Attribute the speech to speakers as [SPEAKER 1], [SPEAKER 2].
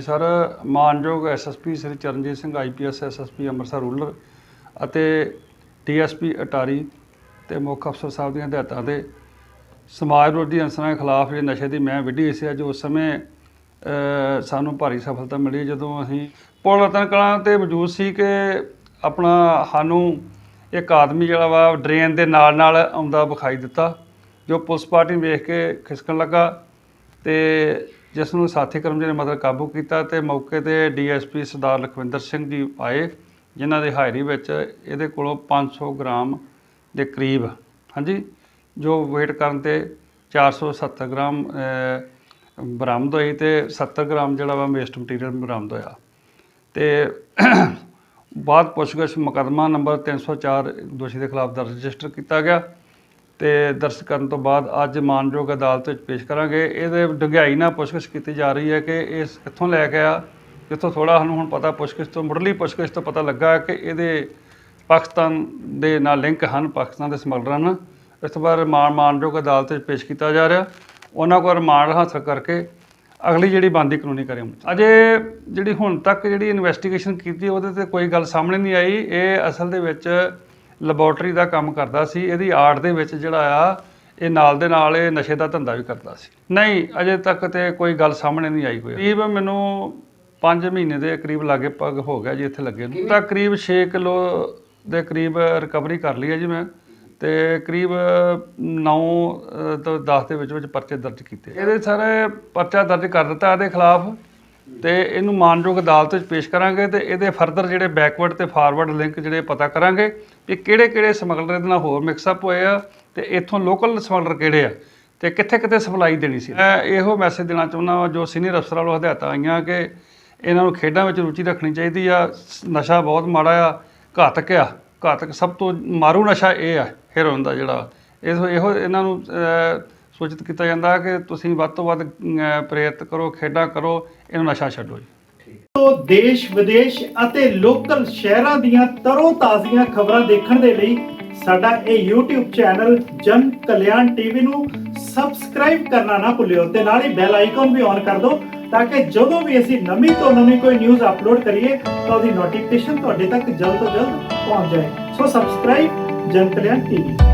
[SPEAKER 1] ਹਾਂਜੀ ਸਰ, ਮਾਨਯੋਗ SSP Shri Charanjit Singh IPS SSP Amritsar rural ਅਤੇ ਡੀਐਸਪੀ ਅਟਾਰੀ ਤੇ ਮੁੱਖ ਅਫਸਰ ਸਾਹਿਬ ਦੀਆਂ ਹਦਾਇਤਾਂ ਤੇ ਸਮਾਜ ਵਿਰੋਧੀ ਅਨਸਰਾਂ ਖਿਲਾਫ ਇਹ ਨਸ਼ੇ ਦੀ ਮੈਂ ਵਿੱਢੀ ਸੀ ਜੋ ਉਸ ਸਮੇਂ ਸਾਨੂੰ ਭਾਰੀ ਸਫਲਤਾ ਮਿਲੀ ਜਦੋਂ ਅਸੀਂ ਪੁਲ ਰਤਨ ਕਲਾਂ ਤੇ ਮੌਜੂਦ ਸੀ ਕਿ ਆਪਣਾ ਸਾਨੂੰ ਇੱਕ ਆਦਮੀ ਜਿਹੜਾ ਵਾ, ਡਰੇਨ ਦੇ ਨਾਲ ਨਾਲ ਆਉਂਦਾ ਵਿਖਾਈ ਦਿੱਤਾ, ਜੋ ਪੁਲਿਸ ਪਾਰਟੀ ਨੂੰ ਵੇਖ ਕੇ ਖਿਸਕਣ ਲੱਗਾ ਤੇ ਜਿਸ ਨੂੰ ਸਾਥੀ ਕਰਮਚਾਰੀ ਨੇ ਮਤਲਬ ਕਾਬੂ ਕੀਤਾ ਤੇ ਮੌਕੇ ਤੇ ਡੀਐਸਪੀ ਸਰਦਾਰ ਲਖਵਿੰਦਰ ਸਿੰਘ ਜੀ ਆਏ, ਜਿਨ੍ਹਾਂ ਦੇ ਹਾਜ਼ਰੀ ਵਿੱਚ ਇਹਦੇ ਕੋਲੋਂ 500 ਗ੍ਰਾਮ ਦੇ ਕਰੀਬ, ਹਾਂਜੀ, ਜੋ weight ਕਰਨ ਤੇ 470 ਗ੍ਰਾਮ ਬਰਾਮਦ ਹੋਈ ਤੇ 70 ਗ੍ਰਾਮ ਜਿਹੜਾ ਵਾ ਵੇਸਟ ਮਟੀਰੀਅਲ ਬਰਾਮਦ ਹੋਇਆ। ਤੇ ਬਾਅਦ ਪੁੱਛਗਿੱਛ ਮੁਕੱਦਮਾ ਨੰਬਰ 304 ਦੋਸ਼ੀ ਦੇ ਖਿਲਾਫ ਦਰਜ ਰਜਿਸਟਰ ਕੀਤਾ ਗਿਆ। ਤੇ ਦਰਜ ਕਰਨ ਤੋਂ ਬਾਅਦ ਅੱਜ ਮਾਨਯੋਗ ਅਦਾਲਤ ਵਿੱਚ ਪੇਸ਼ ਕਰਾਂਗੇ। ਇਹਦੇ ਡੂੰਘਾਈ ਨਾਲ ਪੁੱਛਗਿੱਛ ਕੀਤੀ ਜਾ ਰਹੀ ਹੈ ਕਿ ਇਸ ਕਿੱਥੋਂ ਲੈ ਕੇ ਆ, ਜਿੱਥੋਂ ਥੋੜਾ ਸਾਨੂੰ ਹੁਣ ਪਤਾ ਪੁੱਛਗਿੱਛ ਤੋਂ, ਮੁੱਢਲੀ ਪੁੱਛਗਿੱਛ ਤੋਂ ਪਤਾ ਲੱਗਾ ਕਿ ਇਹਦੇ ਪਾਕਿਸਤਾਨ ਦੇ ਨਾਲ ਲਿੰਕ ਹਨ, ਪਾਕਿਸਤਾਨ ਦੇ ਸਮਗਲਰਾਂ ਨਾਲ। ਇਸ ਤੋਂ ਬਾਅਦ ਮਾਨ, ਮਾਨਯੋਗ ਅਦਾਲਤ ਵਿੱਚ ਪੇਸ਼ ਕੀਤਾ ਜਾ ਰਿਹਾ। ਉਹਨਾਂ ਕੋਲ ਰਿਮਾਂਡ ਹਾਸਲ ਕਰਕੇ ਅਗਲੀ ਜਿਹੜੀ ਬੰਦੀ ਕਾਨੂੰਨੀ ਕਰੇ ਅਜੇ ਜਿਹੜੀ ਹੁਣ ਤੱਕ ਜਿਹੜੀ ਇਨਵੈਸਟੀਗੇਸ਼ਨ ਕੀਤੀ, ਉਹਦੇ ਤੇ ਕੋਈ ਗੱਲ ਸਾਹਮਣੇ ਨਹੀਂ ਆਈ। ਇਹ ਅਸਲ ਦੇ ਵਿੱਚ ਲੈਬੋਰਟਰੀ ਦਾ ਕੰਮ ਕਰਦਾ ਸੀ ਇਹਦੀ ਆਰਟ ਦੇ ਵਿੱਚ ਜਿਹੜਾ ਆ ਇਹ ਨਾਲ ਦੇ ਨਾਲ ਇਹ ਨਸ਼ੇ ਦਾ ਧੰਦਾ ਵੀ ਕਰਦਾ ਸੀ। ਨਹੀਂ ਅਜੇ ਤੱਕ ਤੇ ਕੋਈ ਗੱਲ ਸਾਹਮਣੇ ਨਹੀਂ ਆਈ ਕੋਈ। ਕਰੀਬ ਮੈਨੂੰ 5 ਮਹੀਨੇ ਦੇ ਕਰੀਬ ਲਾਗੇ ਪੱਗ ਹੋ ਗਿਆ ਜੀ ਇੱਥੇ ਲੱਗੇ ਨੂੰ। ਤਾਂ ਕਰੀਬ 6 ਕਿਲੋ ਦੇ ਕਰੀਬ ਰਿਕਵਰੀ ਕਰ ਲਈ ਹੈ ਜੀ ਮੈਂ। ਤੇ ਕਰੀਬ 9 ਤੋਂ 10 ਦੇ ਵਿੱਚ ਵਿੱਚ ਪਰਚੇ ਦਰਜ ਕੀਤੇ। ਇਹਦੇ ਸਾਰੇ ਪਰਚਾ ਦਰਜ ਕਰ ਦਿੱਤਾ ਇਹਦੇ ਖਿਲਾਫ। ਤੇ ਇਹਨੂੰ ਮਾਨਯੋਗ ਅਦਾਲਤ ਵਿੱਚ ਪੇਸ਼ ਕਰਾਂਗੇ ਤੇ ਇਹਦੇ ਫਰਦਰ ਜਿਹੜੇ ਬੈਕਵਰਡ ਤੇ ਫਾਰਵਰਡ ਲਿੰਕ ਜਿਹੜੇ ਪਤਾ ਕਰਾਂਗੇ ਕਿ ਕਿਹੜੇ ਕਿਹੜੇ ਸਮਗਲਰ ਇਹਦੇ ਨਾਲ ਹੋਰ ਮਿਕਸ ਅਪ ਹੋਏ ਆ ਤੇ ਇੱਥੋਂ ਲੋਕਲ ਸਮਗਲਰ ਕਿਹੜੇ ਆ ਤੇ ਕਿੱਥੇ ਕਿੱਥੇ ਸਪਲਾਈ ਦੇਣੀ ਸੀ। ਮੈਂ ਇਹੋ ਮੈਸੇਜ ਦੇਣਾ ਚਾਹੁੰਦਾ ਵਾਂ, ਜੋ ਸੀਨੀਅਰ ਅਫਸਰਾਂ ਵੱਲੋਂ ਹਦਾਇਤਾਂ ਆਈਆਂ ਕਿ ਇਹਨਾਂ ਨੂੰ ਖੇਡਾਂ ਵਿੱਚ ਰੁਚੀ ਰੱਖਣੀ ਚਾਹੀਦੀ ਆ ਸ- ਨਸ਼ਾ ਬਹੁਤ ਮਾੜਾ ਆ, ਘਾਤਕ ਆ, ਘਾਤਕ ਸਭ ਤੋਂ ਮਾਰੂ ਨਸ਼ਾ ਇਹ ਆ ਹੈਰੋਇਨ ਦਾ ਜਿਹੜਾ। ਇਹੋ ਇਹੋ ਇਹਨਾਂ ਨੂੰ ਸੂਚਿਤ ਕੀਤਾ ਜਾਂਦਾ ਕਿ ਤੁਸੀਂ ਵੱਧ ਤੋਂ ਵੱਧ ਅਹ, ਪ੍ਰੇਰਿਤ ਕਰੋ ਖੇਡਾਂ ਕਰੋ ਇਹਨੂੰ ਨਸ਼ਾ ਛੱਡੋ ਜੀ।
[SPEAKER 2] ਤੋਂ ਦੇਸ਼ ਵਿਦੇਸ਼ ਅਤੇ ਲੋਕਲ ਸ਼ਹਿਰਾਂ ਦੀਆਂ ਤਰੋ ਤਾਜ਼ੀਆਂ ਖਬਰਾਂ ਦੇਖਣ ਦੇ ਲਈ ਸਾਡਾ ਇਹ YouTube ਚੈਨਲ ਜਨ ਕਲਿਆਣ ਟੀਵੀ ਨੂੰ ਸਬਸਕ੍ਰਾਈਬ ਕਰਨਾ ਨਾ ਭੁੱਲਿਓ ਤੇ ਨਾਲ ਹੀ ਬੈਲ ਆਈਕਨ ਵੀ ਔਨ ਕਰ ਦਿਓ ਤਾਂ ਕਿ ਜਦੋਂ ਵੀ ਅਸੀਂ ਨਵੀਂ ਤੋਂ ਨਵੀਂ ਕੋਈ ਨਿਊਜ਼ ਅਪਲੋਡ ਕਰੀਏ ਤਾਂ ਉਹਦੀ ਨੋਟੀਫਿਕੇਸ਼ਨ ਤੁਹਾਡੇ ਤੱਕ ਜਲਦ ਤੋਂ ਜਲਦ ਪਹੁੰਚ ਜਾਏ। ਸੋ ਸਬਸਕ੍ਰਾਈਬ ਜਨ ਕਲਿਆਣ ਟੀਵੀ।